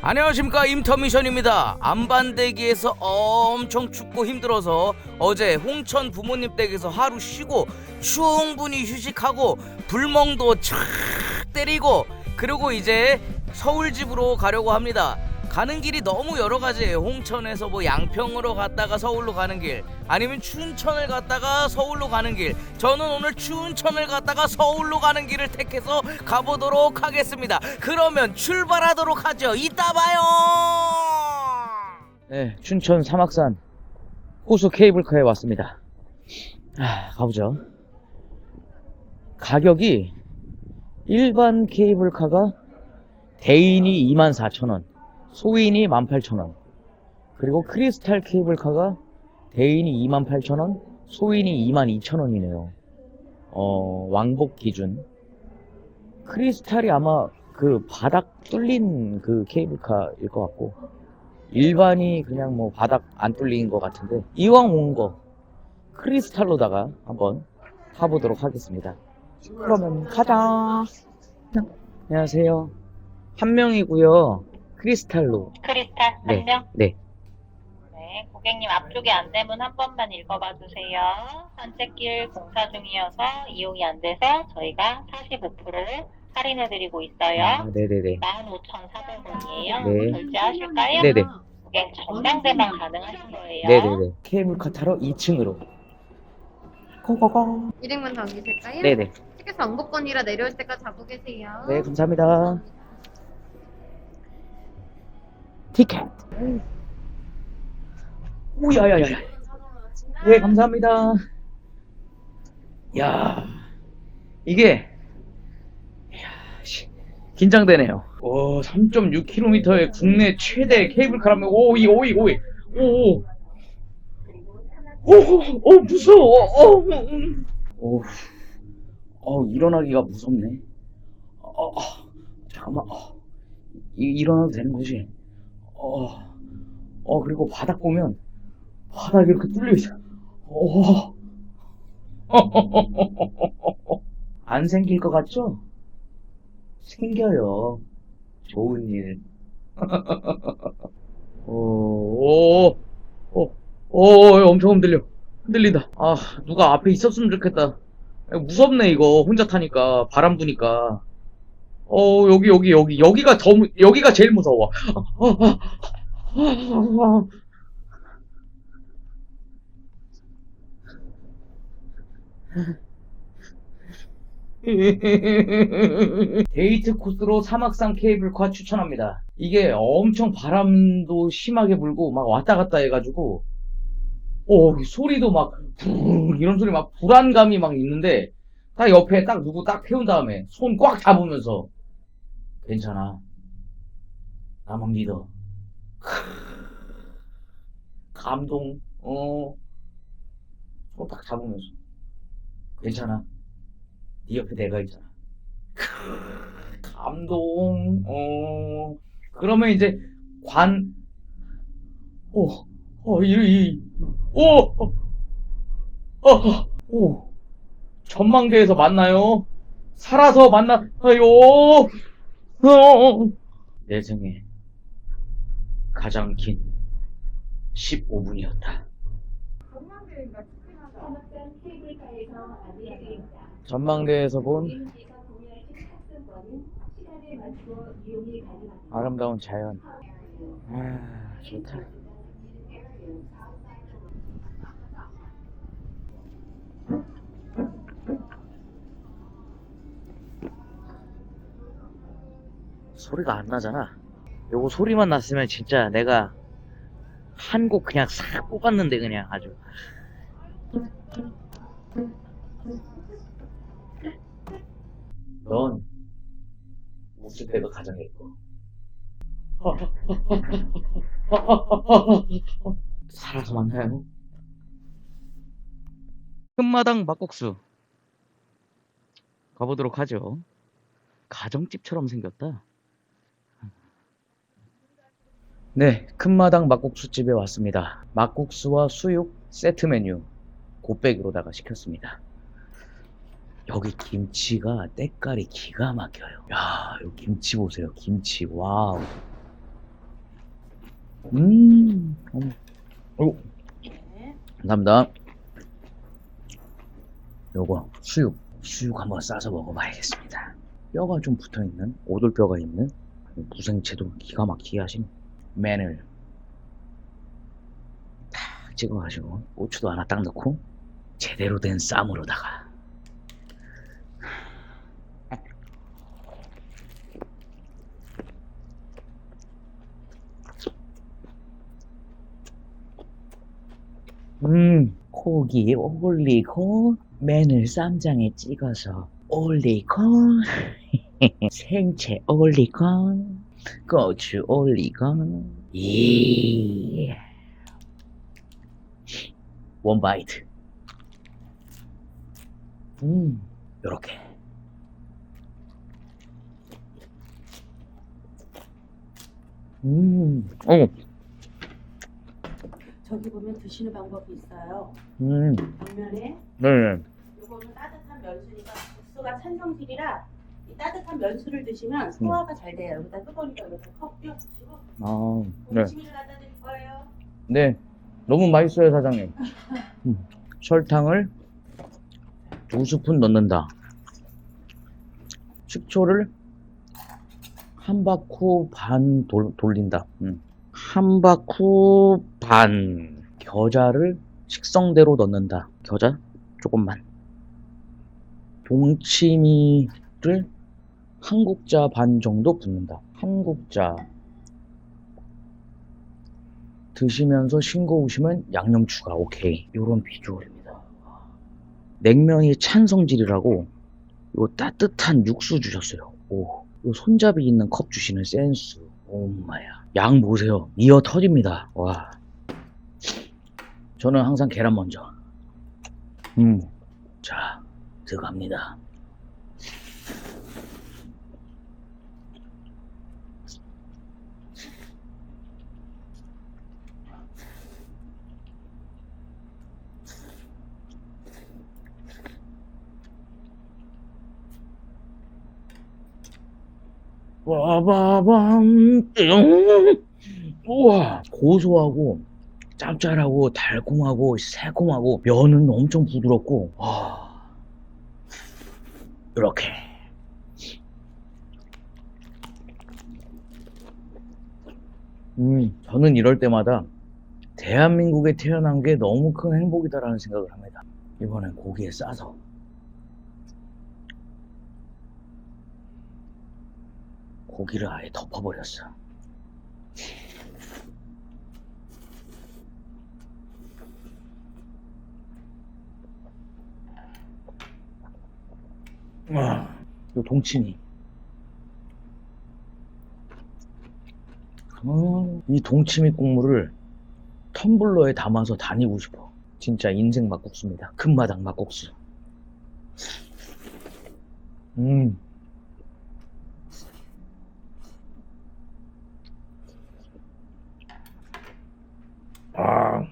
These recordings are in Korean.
안녕하십니까. 임터미션입니다. 안반대기에서 엄청 춥고 힘들어서 어제 홍천 부모님 댁에서 하루 쉬고 충분히 휴식하고 불멍도 착 때리고 그리고 이제 서울 집으로 가려고 합니다 가는 길이 너무 여러 가지예요 홍천에서 뭐 양평으로 갔다가 서울로 가는 길 아니면 춘천을 갔다가 서울로 가는 길. 저는 오늘 춘천을 갔다가 서울로 가는 길을 택해서 가보도록 하겠습니다. 그러면 출발하도록 하죠. 이따 봐요. 네 춘천 사막산 호수 케이블카에 왔습니다. 아, 가보죠. 가격이 일반 케이블카가 대인이 24,000원 소인이 18,000원. 그리고 크리스탈 케이블카가 대인이 28,000원 소인이 22,000원이네요. 어 왕복 기준. 크리스탈이 아마 그 바닥 뚫린 그 케이블카일 것 같고 일반이 그냥 뭐 바닥 안 뚫린 것 같은데 이왕 온 거 크리스탈로다가 한번 타보도록 하겠습니다. 그러면 가자. 안녕하세요. 한 명이고요 크리스탈로 크리스탈 네, 한 명? 네. 네, 고객님 앞쪽에 안내문 한 번만 읽어봐 주세요. 산책길 공사 중이어서 이용이 안 돼서 저희가 45% 할인해드리고 있어요. 아, 네네네 15,400원이에요. 네. 결제하실까요? 네네 고객 전망대만 가능하신 거예요. 네네네 케이블카 타러 2층으로 고고고 일행만 당기실까요? 네네 티켓 왕복권이라 내려올 때까지 잡고 계세요. 네 감사합니다 티켓. 오야야야야. 네 감사합니다. 야 이게 이야, 씨, 긴장되네요. 오 3.6km의 국내 최대 케이블카라면 오이 오이 오이. 오오. 오오 무서워. 어, 음. 오, 어 일어나기가 무섭네. 어, 어, 잠깐만 어, 이, 일어나도 되는 거지 어, 어 그리고 바닥 보면 바닥이 이렇게 뚫려 있어 어. 안 생길 것 같죠? 생겨요 좋은 일 어, 오, 오, 오, 엄청 흔들려. 흔들린다. 아, 누가 앞에 있었으면 좋겠다. 야, 무섭네, 이거. 혼자 타니까. 바람 부니까. 어, 여기, 여기, 여기. 여기가 더, 무- 여기가 제일 무서워. 데이트 코스로 사막산 케이블카 추천합니다. 이게 엄청 바람도 심하게 불고 막 왔다 갔다 해가지고 오 소리도 막부 이런 소리 막 불안감이 막 있는데 딱 옆에 딱 누구 딱 태운 다음에 손 꽉 잡으면서 괜찮아. 나만 믿어. 감동 어 손 딱 잡으면서. 괜찮아. 네 옆에 내가 있잖아. 감동 어. 그러면 이제 관 오, 어, 이, 이, 오, 어, 어, 어, 오, 전망대에서 만나요. 살아서 만나요. 어, 내 생에 가장 긴 15분이었다. 전망대에서 본 아름다운 자연. 아, 좋다. 소리가 안 나잖아. 요거 소리만 났으면 진짜 내가 한 곡 그냥 싹 뽑았는데 그냥 아주. 넌 웃을 때가 가장 예뻐. 살아서 만나요. 끝마당 막국수 가보도록 하죠. 가정집처럼 생겼다. 네, 큰마당 막국수집에 왔습니다. 막국수와 수육 세트 메뉴 곱빼기로다가 시켰습니다. 여기 김치가 때깔이 기가 막혀요. 야, 이 김치 보세요. 김치. 와우. 음, 어머. 어이구. 감사합니다. 요거 수육, 수육 한번 싸서 먹어봐야겠습니다. 뼈가 좀 붙어 있는, 오돌뼈가 있는 무생채도 기가 막히게 하신 맨을 탁 찍어가지고 고추도 하나 딱 넣고 제대로 된 쌈으로다가. 음, 고기 올리고 맨을 쌈장에 찍어서 올리고 생채 올리고 고추 올리고. 이. 원바이트. 음. 요렇게. 음, 어, 저기 보면 드시는 방법이 있어요. 음, 벽면에 네, 요거는 따뜻한 면수니까 국수가 찬성질이라 이 따뜻한 면수를 드시면 소화가 잘 돼요. 여기다 뜨거우니까 여기다 컵 띄워 주시고 아, 네. 음식을 갖다 드릴 거예요. 네, 너무 맛있어요, 사장님. 음, 설탕을 두 스푼 넣는다. 식초를 한 바쿠 반 돌, 돌린다. 음. 한 바쿠 반. 겨자를 식성대로 넣는다. 겨자 조금만. 동치미를 한 국자 반 정도 붓는다. 한 국자. 드시면서 싱거우시면 양념 추가. 오케이. 요런 비주얼입니다. 냉면이 찬 성질이라고 요 따뜻한 육수 주셨어요. 오, 요 손잡이 있는 컵 주시는 센스. 오마야. 양 보세요. 미어 터집니다. 와. 저는 항상 계란 먼저. 음자 들어갑니다 빠바밤. 띵 우와. 고소하고 짭짤하고 달콤하고 새콤하고 면은 엄청 부드럽고 와. 이렇게. 음 저는 이럴 때마다 대한민국에 태어난 게 너무 큰 행복이다라는 생각을 합니다. 이번엔 고기에 싸서 고기를 아예 덮어버렸어. 와, 이 동치미. 어, 이 동치미 국물을 텀블러에 담아서 다니고 싶어. 진짜 인생 막국수입니다. 큰마당 막국수. 음. 아.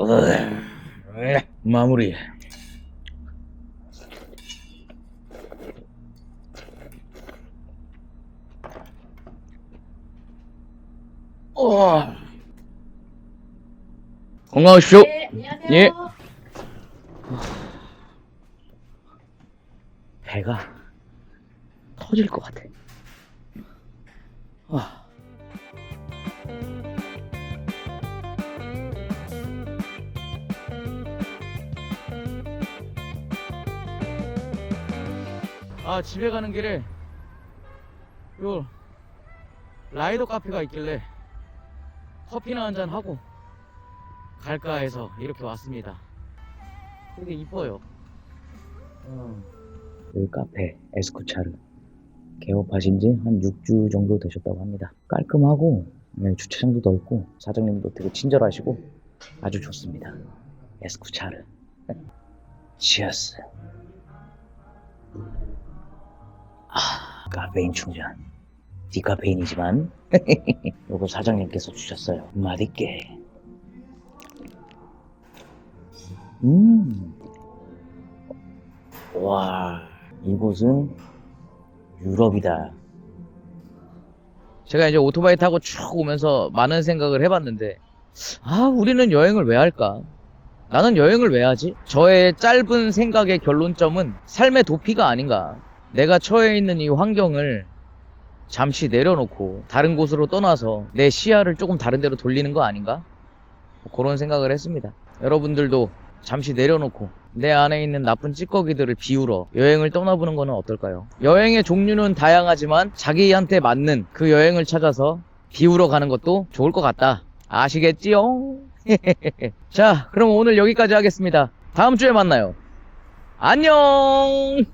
으, 마무리. 어. 건강하십시오. 네, 안녕하세요. 예. 배가 터질 것 같아. 아. 아 집에 가는 길에 요 라이더 카페가 있길래 커피나 한 잔 하고 갈까 해서 이렇게 왔습니다. 되게 이뻐요. 여기 카페 에스쿠차르 개업하신 지 한 6주 정도 되셨다고 합니다. 깔끔하고 네, 주차장도 넓고 사장님도 되게 친절하시고 아주 좋습니다. 에스쿠차르 치어스 아 카페인 충전 디카페인이지만 요거 사장님께서 주셨어요. 맛있게 음 와, 이곳은 유럽이다. 제가 이제 오토바이 타고 쭉 오면서 많은 생각을 해봤는데, 아, 우리는 여행을 왜 할까? 나는 여행을 왜 하지? 저의 짧은 생각의 결론점은 삶의 도피가 아닌가. 내가 처해 있는 이 환경을 잠시 내려놓고 다른 곳으로 떠나서 내 시야를 조금 다른 데로 돌리는 거 아닌가? 뭐 그런 생각을 했습니다. 여러분들도 잠시 내려놓고 내 안에 있는 나쁜 찌꺼기들을 비우러 여행을 떠나보는 거는 어떨까요? 여행의 종류는 다양하지만 자기한테 맞는 그 여행을 찾아서 비우러 가는 것도 좋을 것 같다. 아시겠지요? 자, 그럼 오늘 여기까지 하겠습니다. 다음 주에 만나요. 안녕!